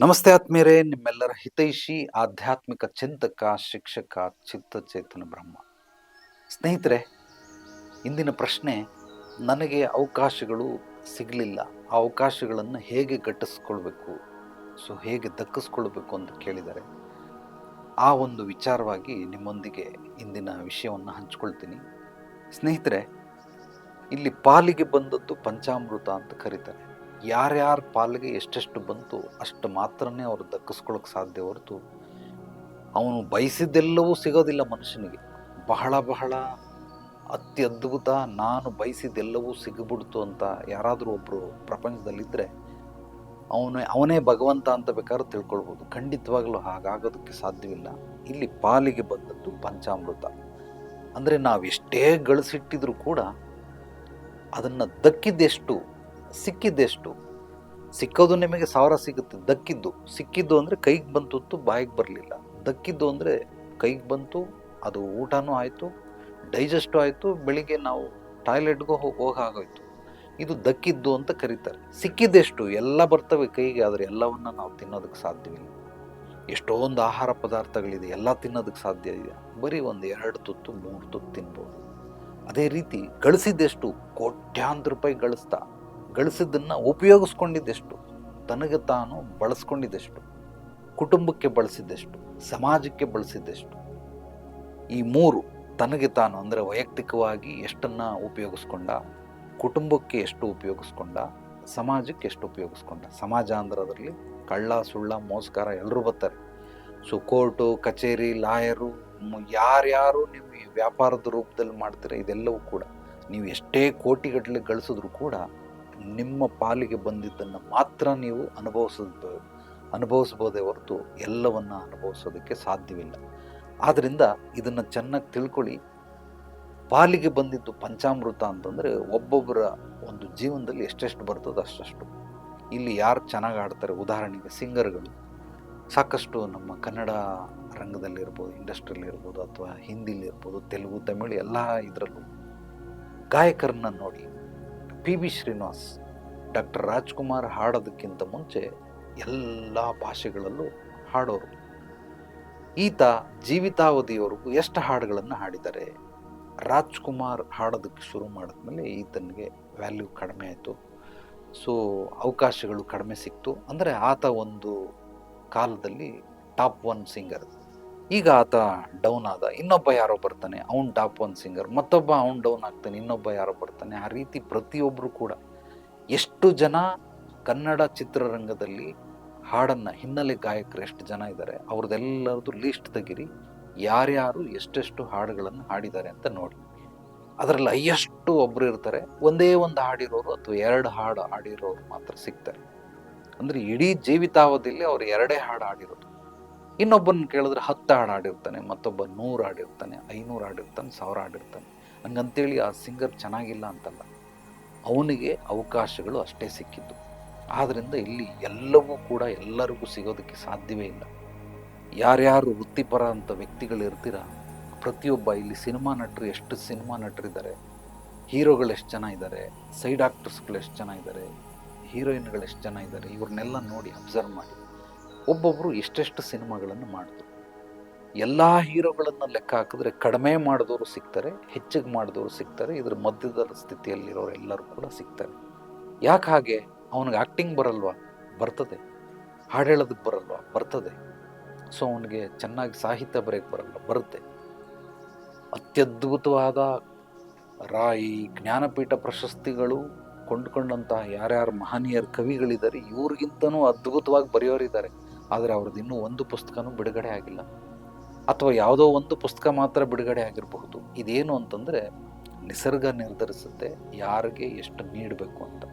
ನಮಸ್ತೆ ಆತ್ಮೀಯರೇ, ನಿಮ್ಮೆಲ್ಲರ ಹಿತೈಷಿ, ಆಧ್ಯಾತ್ಮಿಕ ಚಿಂತಕ, ಶಿಕ್ಷಕ, ಚಿತ್ತಚೇತನ ಬ್ರಹ್ಮ. ಸ್ನೇಹಿತರೆ, ಇಂದಿನ ಪ್ರಶ್ನೆ, ನನಗೆ ಅವಕಾಶಗಳು ಸಿಗಲಿಲ್ಲ. ಆ ಅವಕಾಶಗಳನ್ನು ಹೇಗೆ ಗಟ್ಟಿಸ್ಕೊಳ್ಬೇಕು ಸೊ, ಹೇಗೆ ದಕ್ಕಿಸ್ಕೊಳ್ಬೇಕು ಅಂತ ಕೇಳಿದ್ದಾರೆ ಆ ಒಂದು ವಿಚಾರವಾಗಿ ನಿಮ್ಮೊಂದಿಗೆ ಇಂದಿನ ವಿಷಯವನ್ನು ಹಂಚ್ಕೊಳ್ತೀನಿ. ಸ್ನೇಹಿತರೆ, ಇಲ್ಲಿ ಪಾಲಿಗೆ ಬಂದದ್ದು ಪಂಚಾಮೃತ ಅಂತ ಕರೀತಾರೆ. ಯಾರ್ಯಾರ ಪಾಲಿಗೆ ಎಷ್ಟೆಷ್ಟು ಬಂತು, ಅಷ್ಟು ಮಾತ್ರನೇ ಅವರು ದಕ್ಕಿಸ್ಕೊಳ್ಳೋಕೆ ಸಾಧ್ಯ ಹೊರತು ಅವನು ಬಯಸಿದ್ದೆಲ್ಲವೂ ಸಿಗೋದಿಲ್ಲ ಮನುಷ್ಯನಿಗೆ. ಬಹಳ ಬಹಳ ಅತ್ಯದ್ಭುತ ನಾನು ಬಯಸಿದ್ದೆಲ್ಲವೂ ಸಿಗ್ಬಿಡ್ತು ಅಂತ ಯಾರಾದರೂ ಒಬ್ಬರು ಪ್ರಪಂಚದಲ್ಲಿದ್ದರೆ ಅವನೇ ಅವನೇ ಭಗವಂತ ಅಂತ ಬೇಕಾದ್ರೂ ತಿಳ್ಕೊಳ್ಬೋದು. ಖಂಡಿತವಾಗಲೂ ಹಾಗಾಗೋದಕ್ಕೆ ಸಾಧ್ಯವಿಲ್ಲ. ಇಲ್ಲಿ ಪಾಲಿಗೆ ಬಂದದ್ದು ಪಂಚಾಮೃತ. ಅಂದರೆ ನಾವು ಎಷ್ಟೇ ಗಳಿಸಿಟ್ಟಿದ್ರೂ ಕೂಡ ಅದನ್ನು ದಕ್ಕಿದ್ದೆಷ್ಟು ಸಿಕ್ಕಿದ್ದೆಷ್ಟು? ಸಿಕ್ಕೋದು ನಿಮಗೆ ಸಾವಿರ ಸಿಗುತ್ತೆ. ದಕ್ಕಿದ್ದು. ಸಿಕ್ಕಿದ್ದು ಅಂದರೆ ಕೈಗೆ ಬಂತು ಬಾಯಿಗೆ ಬರಲಿಲ್ಲ. ದಕ್ಕಿದ್ದು ಅಂದರೆ ಕೈಗೆ ಬಂತು, ಅದು ಊಟನೂ ಆಯಿತು, ಡೈಜೆಸ್ಟು ಆಯಿತು, ಬೆಳಿಗ್ಗೆ ನಾವು ಟಾಯ್ಲೆಟ್ಗೂ ಹೋಗಿ ಹೋಗಾಗೋಯ್ತು. ಇದು ದಕ್ಕಿದ್ದು ಅಂತ ಕರೀತಾರೆ. ಸಿಕ್ಕಿದ್ದೆಷ್ಟು? ಎಲ್ಲ ಬರ್ತವೆ ಕೈಗೆ, ಆದರೆ ಎಲ್ಲವನ್ನು ನಾವು ತಿನ್ನೋದಕ್ಕೆ ಸಾಧ್ಯವಿಲ್ಲ ಎಷ್ಟೊಂದು ಆಹಾರ ಪದಾರ್ಥಗಳಿದೆ, ಎಲ್ಲ ತಿನ್ನೋದಕ್ಕೆ ಸಾಧ್ಯ ಇದೆ ಬರೀ ಒಂದು ಎರಡು ತುತ್ತು, ಮೂರು ತುತ್ತು ತಿನ್ಬೋದು. ಅದೇ ರೀತಿ, ಗಳಿಸಿದ್ದೆಷ್ಟು? ಕೋಟ್ಯಾಂತರ ರೂಪಾಯಿ ಗಳಿಸ್ತಾ. ಗಳಿಸಿದ್ದನ್ನು ಉಪಯೋಗಿಸ್ಕೊಂಡಿದ್ದೆಷ್ಟು? ತನಗೆ ತಾನು ಬಳಸ್ಕೊಂಡಿದ್ದೆಷ್ಟು? ಕುಟುಂಬಕ್ಕೆ ಬಳಸಿದ್ದೆಷ್ಟು? ಸಮಾಜಕ್ಕೆ ಬಳಸಿದ್ದೆಷ್ಟು? ಈ ಮೂರು ತನಗೆ ತಾನು ಅಂದರೆ ವೈಯಕ್ತಿಕವಾಗಿ ಎಷ್ಟನ್ನು ಉಪಯೋಗಿಸ್ಕೊಂಡ? ಕುಟುಂಬಕ್ಕೆ ಎಷ್ಟು ಉಪಯೋಗಿಸ್ಕೊಂಡ? ಸಮಾಜಕ್ಕೆ ಎಷ್ಟು ಉಪಯೋಗಿಸ್ಕೊಂಡ? ಸಮಾಜ ಅಂದ್ರೆ ಅದರಲ್ಲಿ ಕಳ್ಳ, ಸುಳ್ಳ, ಮೋಸ್ಕಾರ ಎಲ್ಲರೂ ಬರ್ತಾರೆ. ಸೊ ಕೋರ್ಟು ಕಚೇರಿ ಲಾಯರು ಯಾರ್ಯಾರು ನೀವು ವ್ಯಾಪಾರದ ರೂಪದಲ್ಲಿ ಮಾಡ್ತೀರ ಇದೆಲ್ಲವೂ ಕೂಡ, ನೀವು ಎಷ್ಟೇ ಕೋಟಿಗಟ್ಟಲೆ ಗಳಿಸಿದ್ರು ಕೂಡ ನಿಮ್ಮ ಪಾಲಿಗೆ ಬಂದಿದ್ದನ್ನು ಮಾತ್ರ ನೀವು ಅನುಭವಿಸದ ಅನುಭವಿಸ್ಬೋದೇ ಹೊರತು ಎಲ್ಲವನ್ನು ಅನುಭವಿಸೋದಕ್ಕೆ ಸಾಧ್ಯವಿಲ್ಲ. ಆದ್ದರಿಂದ ಇದನ್ನು ಚೆನ್ನಾಗಿ ತಿಳ್ಕೊಳ್ಳಿ. ಪಾಲಿಗೆ ಬಂದಿದ್ದು ಪಂಚಾಮೃತ ಅಂತಂದರೆ ಒಬ್ಬೊಬ್ಬರ ಒಂದು ಜೀವನದಲ್ಲಿ ಎಷ್ಟೆಷ್ಟು ಬರ್ತದೋ ಅಷ್ಟಷ್ಟು. ಇಲ್ಲಿ ಯಾರು ಚೆನ್ನಾಗಿ ಆಡ್ತಾರೆ? ಉದಾಹರಣೆಗೆ ಸಿಂಗರ್ಗಳು. ಸಾಕಷ್ಟು ನಮ್ಮ ಕನ್ನಡ ರಂಗದಲ್ಲಿರ್ಬೋದು ಇಂಡಸ್ಟ್ರಿಯಲ್ಲಿರ್ಬೋದು ಅಥವಾ ಹಿಂದಿಲಿರ್ಬೋದು ತೆಲುಗು, ತಮಿಳು ಎಲ್ಲ ಇದರಲ್ಲೂ ಗಾಯಕರನ್ನ ನೋಡಿ P B Srinivas, doctor Rajkumar ಹಾಡೋದಕ್ಕಿಂತ ಮುಂಚೆ ಎಲ್ಲ ಭಾಷೆಗಳಲ್ಲೂ ಹಾಡೋರು. ಈತ ಜೀವಿತಾವಧಿಯವರೆಗೂ ಎಷ್ಟು ಹಾಡುಗಳನ್ನು ಹಾಡಿದ್ದಾರೆ? ರಾಜ್ಕುಮಾರ್ ಹಾಡೋದಕ್ಕೆ ಶುರು ಮಾಡಿದ್ಮೇಲೆ ಈತನಿಗೆ ವ್ಯಾಲ್ಯೂ ಕಡಿಮೆ ಆಯಿತು. ಸೊ, ಅವಕಾಶಗಳು ಕಡಿಮೆ ಸಿಕ್ತು. ಅಂದರೆ ಆತ ಒಂದು ಕಾಲದಲ್ಲಿ ಟಾಪ್ ಒನ್ ಸಿಂಗರ್. ಈಗ ಆತ ಡೌನ್ ಆದ. ಇನ್ನೊಬ್ಬ ಯಾರೋ ಬರ್ತಾನೆ, ಅವ್ನು ಟಾಪ್ ಒನ್ ಸಿಂಗರ್ ಮತ್ತೊಬ್ಬ ಅವ್ನು ಡೌನ್ ಆಗ್ತಾನೆ, ಇನ್ನೊಬ್ಬ ಯಾರೋ ಬರ್ತಾನೆ. ಆ ರೀತಿ ಪ್ರತಿಯೊಬ್ಬರು ಕೂಡ ಎಷ್ಟು ಜನ ಕನ್ನಡ ಚಿತ್ರರಂಗದಲ್ಲಿ ಹಾಡನ್ನು ಹಿನ್ನೆಲೆ ಗಾಯಕರು ಎಷ್ಟು ಜನ ಇದ್ದಾರೆ, ಅವ್ರದ್ದೆಲ್ಲರದ್ದು ಲೀಸ್ಟ್ ತೆಗಿರಿ. ಯಾರ್ಯಾರು ಎಷ್ಟೆಷ್ಟು ಹಾಡುಗಳನ್ನು ಹಾಡಿದ್ದಾರೆ ಅಂತ ನೋಡಿ. ಅದರಲ್ಲಿ ಅಯ್ಯಷ್ಟು ಒಬ್ಬರು ಇರ್ತಾರೆ. ಒಂದೇ ಒಂದು ಹಾಡಿರೋರು ಅಥವಾ ಎರಡು ಹಾಡು ಹಾಡಿರೋರು ಮಾತ್ರ ಸಿಗ್ತಾರೆ. ಅಂದರೆ ಇಡೀ ಜೀವಿತಾವಧಿಯಲ್ಲಿ ಅವ್ರು ಎರಡೇ ಹಾಡು ಹಾಡಿರೋದು. ಇನ್ನೊಬ್ಬನ ಕೇಳಿದ್ರೆ ಹತ್ತು ಹಾಡು ಆಡಿರ್ತಾನೆ, ಮತ್ತೊಬ್ಬ ನೂರು ಆಡಿರ್ತಾನೆ, ಐನೂರು ಆಡಿರ್ತಾನೆ, ಸಾವಿರ ಆಡಿರ್ತಾನೆ. ಹಂಗಂತೇಳಿ ಆ ಸಿಂಗರ್ ಚೆನ್ನಾಗಿಲ್ಲ ಅಂತಲ್ಲ. ಅವನಿಗೆ ಅವಕಾಶಗಳು ಅಷ್ಟೇ ಸಿಕ್ಕಿದ್ದು. ಆದ್ದರಿಂದ ಇಲ್ಲಿ ಎಲ್ಲವೂ ಕೂಡ ಎಲ್ಲರಿಗೂ ಸಿಗೋದಕ್ಕೆ ಸಾಧ್ಯವೇ ಇಲ್ಲ. ಯಾರ್ಯಾರು ವೃತ್ತಿಪರ ಅಂತ ವ್ಯಕ್ತಿಗಳು ಇರ್ತೀರ, ಪ್ರತಿಯೊಬ್ಬ ಇಲ್ಲಿ ಸಿನಿಮಾ ನಟರು ಎಷ್ಟು ಸಿನಿಮಾ ನಟರಿದ್ದಾರೆ, ಹೀರೋಗಳು ಎಷ್ಟು ಜನ ಇದ್ದಾರೆ, ಸೈಡ್ ಆಕ್ಟರ್ಸ್ಗಳು ಎಷ್ಟು ಜನ ಇದ್ದಾರೆ, ಹೀರೋಯಿನ್ಗಳು ಎಷ್ಟು ಜನ ಇದ್ದಾರೆ, ಇವ್ರನ್ನೆಲ್ಲ ನೋಡಿ ಅಬ್ಸರ್ವ್ ಮಾಡಿ. ಒಬ್ಬೊಬ್ಬರು ಎಷ್ಟೆಷ್ಟು ಸಿನಿಮಾಗಳನ್ನು ಮಾಡಿದ್ರು ಎಲ್ಲ ಹೀರೋಗಳನ್ನು ಲೆಕ್ಕ ಹಾಕಿದ್ರೆ ಕಡಿಮೆ ಮಾಡಿದವರು ಸಿಗ್ತಾರೆ, ಹೆಚ್ಚಿಗೆ ಮಾಡಿದವರು ಸಿಗ್ತಾರೆ, ಇದ್ರ ಮಧ್ಯದ ಸ್ಥಿತಿಯಲ್ಲಿರೋರು ಎಲ್ಲರೂ ಕೂಡ ಸಿಗ್ತಾರೆ. ಯಾಕೆ ಹಾಗೆ? ಅವನಿಗೆ ಆ್ಯಕ್ಟಿಂಗ್ ಬರಲ್ವಾ? ಬರ್ತದೆ. ಹಾಡು ಹೇಳೋದಕ್ಕೆ ಬರಲ್ವಾ? ಬರ್ತದೆ. ಸೊ ಅವನಿಗೆ ಚೆನ್ನಾಗಿ ಸಾಹಿತ್ಯ ಬರೆಯೋಕ್ಕೆ ಬರಲ್ಲ ಬರುತ್ತೆ. ಅತ್ಯದ್ಭುತವಾದ ರಾಯಿ, ಜ್ಞಾನಪೀಠ ಪ್ರಶಸ್ತಿಗಳು ಕೊಂಡ್ಕೊಂಡಂತಹ ಯಾರ್ಯಾರು ಮಹನೀಯರ, ಕವಿಗಳಿದ್ದಾರೆ, ಇವ್ರಿಗಿಂತನೂ ಅದ್ಭುತವಾಗಿ ಬರೆಯೋರಿದ್ದಾರೆ. ಆದರೆ ಅವ್ರದ್ದು ಇನ್ನೂ ಒಂದು ಪುಸ್ತಕನೂ ಬಿಡುಗಡೆ ಆಗಿಲ್ಲ. ಅಥವಾ ಯಾವುದೋ ಒಂದು ಪುಸ್ತಕ ಮಾತ್ರ ಬಿಡುಗಡೆ ಆಗಿರಬಹುದು. ಇದೇನು ಅಂತಂದರೆ ನಿಸರ್ಗ ನಿರ್ಧರಿಸುತ್ತೆ, ಯಾರಿಗೆ ಎಷ್ಟು ನೀಡಬೇಕು ಅಂತ.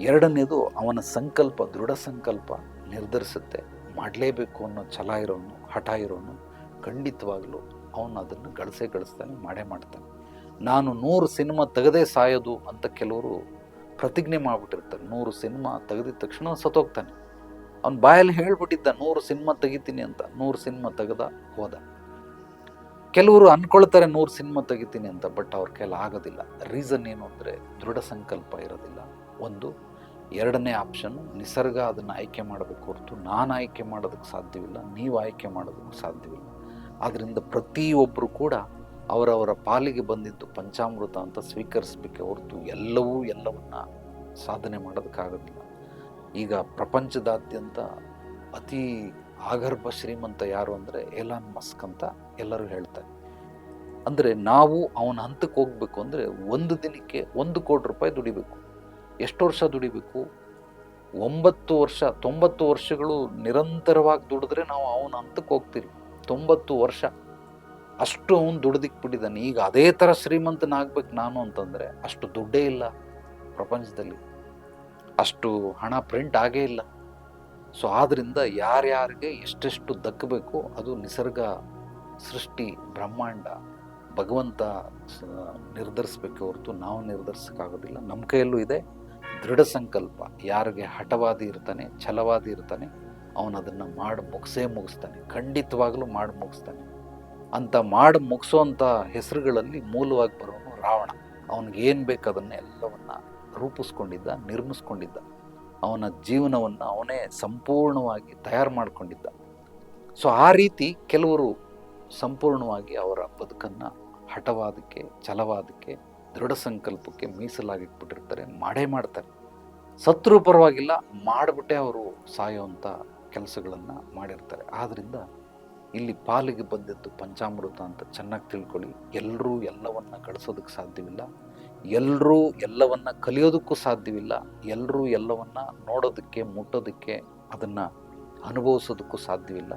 ಎರಡನೇದು ಅವನ ಸಂಕಲ್ಪ, ದೃಢ ಸಂಕಲ್ಪ ನಿರ್ಧರಿಸುತ್ತೆ. ಮಾಡಲೇಬೇಕು ಅನ್ನೋ ಛಲ ಇರೋನು, ಹಠ ಇರೋನು, ಖಂಡಿತವಾಗಲೂ ಅವನು ಅದನ್ನು ಗಳಿಸೇ ಗಳಿಸ್ತಾನೆ, ಮಾಡೇ ಮಾಡ್ತಾನೆ. ನಾನು ನೂರು ಸಿನಿಮಾ ತೆಗೆದೇ ಸಾಯೋದು ಅಂತ ಕೆಲವರು ಪ್ರತಿಜ್ಞೆ ಮಾಡಿಬಿಟ್ಟಿರ್ತಾರೆ. ನೂರು ಸಿನಿಮಾ ತೆಗೆದಿದ ತಕ್ಷಣ ಸತ್ತೋಗ್ತಾನೆ. ಅವ್ನು ಬಾಯಲ್ಲಿ ಹೇಳ್ಬಿಟ್ಟಿದ್ದ, ನೂರು ಸಿನಿಮಾ ತೆಗಿತೀನಿ ಅಂತ. ನೂರು ಸಿನಿಮಾ ತೆಗೆದ ಹೋದ. ಕೆಲವರು ಅಂದ್ಕೊಳ್ತಾರೆ ನೂರು ಸಿನಿಮಾ ತೆಗಿತೀನಿ ಅಂತ, ಬಟ್ ಅವ್ರ ಕೈಲಿ ಆಗೋದಿಲ್ಲ. ರೀಸನ್ ಏನು ಅಂದರೆ, ದೃಢ ಸಂಕಲ್ಪ ಇರೋದಿಲ್ಲ. ಒಂದು, ಎರಡನೇ ಆಪ್ಷನ್, ನಿಸರ್ಗ ಅದನ್ನು ಆಯ್ಕೆ ಮಾಡಬೇಕು ಹೊರತು ನಾನು ಆಯ್ಕೆ ಮಾಡೋದಕ್ಕೆ ಸಾಧ್ಯವಿಲ್ಲ, ನೀವು ಆಯ್ಕೆ ಮಾಡೋದಕ್ಕೆ ಸಾಧ್ಯವಿಲ್ಲ. ಆದ್ದರಿಂದ ಪ್ರತಿಯೊಬ್ಬರು ಕೂಡ ಅವರವರ ಪಾಲಿಗೆ ಬಂದಿದ್ದು ಪಂಚಾಮೃತ ಅಂತ ಸ್ವೀಕರಿಸಬೇಕೆ ಹೊರತು ಎಲ್ಲವೂ ಎಲ್ಲವನ್ನ ಸಾಧನೆ ಮಾಡೋದಕ್ಕಾಗೋದಿಲ್ಲ. ಈಗ ಪ್ರಪಂಚದಾದ್ಯಂತ ಅತಿ ಆಗರ್ಭ ಶ್ರೀಮಂತ ಯಾರು ಅಂದರೆ ಎಲಾನ್ ಮಸ್ಕ್ ಅಂತ ಎಲ್ಲರೂ ಹೇಳ್ತಾರೆ. ಅಂದರೆ ನಾವು ಅವನ ಹಂತಕ್ಕೆ ಹೋಗಬೇಕು ಅಂದರೆ ಒಂದು ದಿನಕ್ಕೆ ಒಂದು ಕೋಟಿ ರೂಪಾಯಿ ದುಡಿಬೇಕು. ಎಷ್ಟು ವರ್ಷ ದುಡಿಬೇಕು? ಒಂಬತ್ತು ವರ್ಷ, ತೊಂಬತ್ತು ವರ್ಷಗಳು ನಿರಂತರವಾಗಿ ದುಡಿದ್ರೆ ನಾವು ಅವನ ಹಂತಕ್ಕೆ ಹೋಗ್ತೀವಿ ತೊಂಬತ್ತು ವರ್ಷ. ಅಷ್ಟು ಅವನು ದುಡ್ದಿಕ್ಕೆ ಬಿಟ್ಟಿದ್ದಾನೆ. ಈಗ ಅದೇ ಥರ ಶ್ರೀಮಂತನಾಗ್ಬೇಕು ನಾನು ಅಂತಂದರೆ ಅಷ್ಟು ದುಡ್ಡೇ ಇಲ್ಲ ಪ್ರಪಂಚದಲ್ಲಿ. ಅಷ್ಟು ಹಣ ಪ್ರಿಂಟ್ ಆಗೇ ಇಲ್ಲ. ಸೊ ಆದ್ದರಿಂದ ಯಾರ್ಯಾರಿಗೆ ಎಷ್ಟೆಷ್ಟು ದಕ್ಕಬೇಕು ಅದು ನಿಸರ್ಗ ಸೃಷ್ಟಿ, ಬ್ರಹ್ಮಾಂಡ, ಭಗವಂತ ನಿರ್ಧರಿಸ್ಬೇಕು ಹೊರತು ನಾವು ನಿರ್ಧರಿಸೋಕ್ಕಾಗೋದಿಲ್ಲ. ನಮ್ಮ ಕೈಯಲ್ಲೂ ಇದೆ. ದೃಢ ಸಂಕಲ್ಪ. ಯಾರಿಗೆ ಹಠವಾದಿ ಇರ್ತಾನೆ, ಛಲವಾದಿ ಇರ್ತಾನೆ, ಅವನು ಅದನ್ನು ಮಾಡಿ ಮುಗಿಸೇ ಮುಗಿಸ್ತಾನೆ. ಖಂಡಿತವಾಗಲೂ ಮಾಡಿ ಮುಗಿಸ್ತಾನೆ. ಅಂತ ಮಾಡಿ ಮುಗಿಸೋಂಥ ಹೆಸರುಗಳಲ್ಲಿ ಮೂಲವಾಗಿ ಬರೋನು ರಾವಣ. ಅವನಿಗೆ ಏನು ಬೇಕು ಅದನ್ನ ಎಲ್ಲವನ್ನ ರೂಪಿಸ್ಕೊಂಡಿದ್ದ, ನಿರ್ಮಿಸ್ಕೊಂಡಿದ್ದ, ಅವನ ಜೀವನವನ್ನು ಅವನೇ ಸಂಪೂರ್ಣವಾಗಿ ತಯಾರು ಮಾಡಿಕೊಂಡಿದ್ದ. ಸೊ ಆ ರೀತಿ ಕೆಲವರು ಸಂಪೂರ್ಣವಾಗಿ ಅವರ ಬದುಕನ್ನು ಹಠವಾದಕ್ಕೆ, ಛಲವಾದಕ್ಕೆ, ದೃಢ ಸಂಕಲ್ಪಕ್ಕೆ ಮೀಸಲಾಗಿಟ್ಬಿಟ್ಟಿರ್ತಾರೆ, ಮಾಡೇ ಮಾಡ್ತಾರೆ. ಸತ್ರು ಪರವಾಗಿಲ್ಲ, ಮಾಡಿಬಿಟ್ಟೆ ಅವರು ಸಾಯೋವಂಥ ಕೆಲಸಗಳನ್ನು ಮಾಡಿರ್ತಾರೆ. ಆದ್ದರಿಂದ ಇಲ್ಲಿ ಪಾಲಿಗೆ ಬಂದಿದ್ದು ಪಂಚಾಮೃತ ಅಂತ ಚೆನ್ನಾಗಿ ತಿಳ್ಕೊಳ್ಳಿ. ಎಲ್ಲರೂ ಎಲ್ಲವನ್ನು ಗಳಿಸೋದಕ್ಕೆ ಸಾಧ್ಯವಿಲ್ಲ. ಎಲ್ಲರೂ ಎಲ್ಲವನ್ನ ಕಲಿಯೋದಕ್ಕೂ ಸಾಧ್ಯವಿಲ್ಲ. ಎಲ್ಲರೂ ಎಲ್ಲವನ್ನ ನೋಡೋದಕ್ಕೆ, ಮುಟ್ಟೋದಕ್ಕೆ ಅದನ್ನು ಅನುಭವಿಸೋದಕ್ಕೂ ಸಾಧ್ಯವಿಲ್ಲ.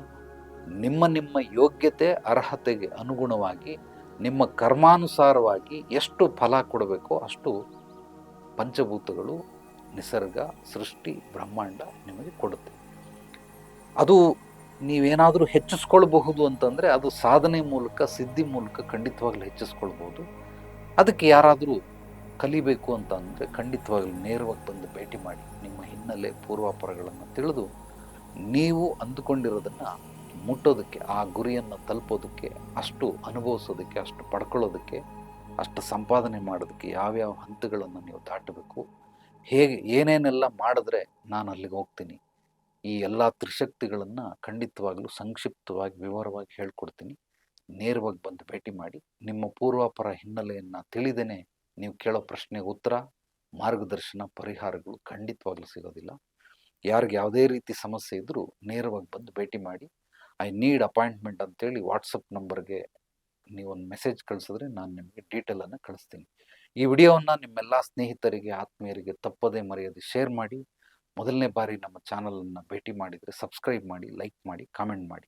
ನಿಮ್ಮ ನಿಮ್ಮ ಯೋಗ್ಯತೆ, ಅರ್ಹತೆಗೆ ಅನುಗುಣವಾಗಿ, ನಿಮ್ಮ ಕರ್ಮಾನುಸಾರವಾಗಿ ಎಷ್ಟು ಫಲ ಕೊಡಬೇಕೋ ಅಷ್ಟು ಪಂಚಭೂತಗಳು ನಿಸರ್ಗ, ಸೃಷ್ಟಿ, ಬ್ರಹ್ಮಾಂಡ ನಿಮಗೆ ಕೊಡುತ್ತೆ. ಅದು ನೀವೇನಾದರೂ ಹೆಚ್ಚಿಸ್ಕೊಳ್ಬಹುದು ಅಂತಂದರೆ ಅದು ಸಾಧನೆ ಮೂಲಕ, ಸಿದ್ಧಿ ಮೂಲಕ ಖಂಡಿತವಾಗ್ಲೂ ಹೆಚ್ಚಿಸ್ಕೊಳ್ಬೋದು ಅದಕ್ಕೆ ಯಾರಾದರೂ ಕಲಿಬೇಕು ಅಂತ ಅಂದರೆ ಖಂಡಿತವಾಗಲೂ ನೇರವಾಗಿ ಬಂದು ಭೇಟಿ ಮಾಡಿ ನಿಮ್ಮ ಹಿನ್ನೆಲೆ ಪೂರ್ವಾಪರಗಳನ್ನು ತಿಳಿದು ನೀವು ಅಂದುಕೊಂಡಿರೋದನ್ನು ಮುಟ್ಟೋದಕ್ಕೆ, ಆ ಗುರಿಯನ್ನು ತಲುಪೋದಕ್ಕೆ, ಅಷ್ಟು ಅನುಭವಿಸೋದಕ್ಕೆ, ಅಷ್ಟು ಪಡ್ಕೊಳ್ಳೋದಕ್ಕೆ, ಅಷ್ಟು ಸಂಪಾದನೆ ಮಾಡೋದಕ್ಕೆ ಯಾವ್ಯಾವ ಹಂತಗಳನ್ನು ನೀವು ದಾಟಬೇಕು, ಹೇಗೆ ಏನೇನೆಲ್ಲ ಮಾಡಿದ್ರೆ ನಾನು ಅಲ್ಲಿಗೆ ಹೋಗ್ತೀನಿ, ಈ ಎಲ್ಲ ತ್ರಿಶಕ್ತಿಗಳನ್ನು ಖಂಡಿತವಾಗಲೂ ಸಂಕ್ಷಿಪ್ತವಾಗಿ, ವಿವರವಾಗಿ ಹೇಳ್ಕೊಡ್ತೀನಿ. ನೇರವಾಗಿ ಬಂದು ಭೇಟಿ ಮಾಡಿ, ನಿಮ್ಮ ಪೂರ್ವಾಪರ ಹಿನ್ನೆಲೆಯನ್ನು ತಿಳಿದೇನೆ ನೀವು ಕೇಳೋ ಪ್ರಶ್ನೆಗೆ ಉತ್ತರ, ಮಾರ್ಗದರ್ಶನ, ಪರಿಹಾರಗಳು ಖಂಡಿತವಾಗ್ಲೂ ಸಿಗೋದಿಲ್ಲ. ಯಾರಿಗೆ ಯಾವುದೇ ರೀತಿ ಸಮಸ್ಯೆ ಇದ್ದರೂ ನೇರವಾಗಿ ಬಂದು ಭೇಟಿ ಮಾಡಿ, ಐ ನೀಡ್ ಅಪಾಯಿಂಟ್ಮೆಂಟ್ ಅಂತೇಳಿ ವಾಟ್ಸಪ್ ನಂಬರ್ಗೆ ನೀವೊಂದು ಮೆಸೇಜ್ ಕಳಿಸಿದ್ರೆ ನಾನು ನಿಮಗೆ ಡೀಟೇಲನ್ನು ಕಳಿಸ್ತೀನಿ. ಈ ವಿಡಿಯೋವನ್ನು ನಿಮ್ಮೆಲ್ಲ ಸ್ನೇಹಿತರಿಗೆ, ಆತ್ಮೀಯರಿಗೆ ತಪ್ಪದೇ ಮರೆಯದೆ ಶೇರ್ ಮಾಡಿ, ಮೊದಲನೇ ಬಾರಿ ನಮ್ಮ ಚಾನಲನ್ನು ಭೇಟಿ ಮಾಡಿದರೆ ಸಬ್ಸ್ಕ್ರೈಬ್ ಮಾಡಿ, ಲೈಕ್ ಮಾಡಿ, ಕಾಮೆಂಟ್ ಮಾಡಿ.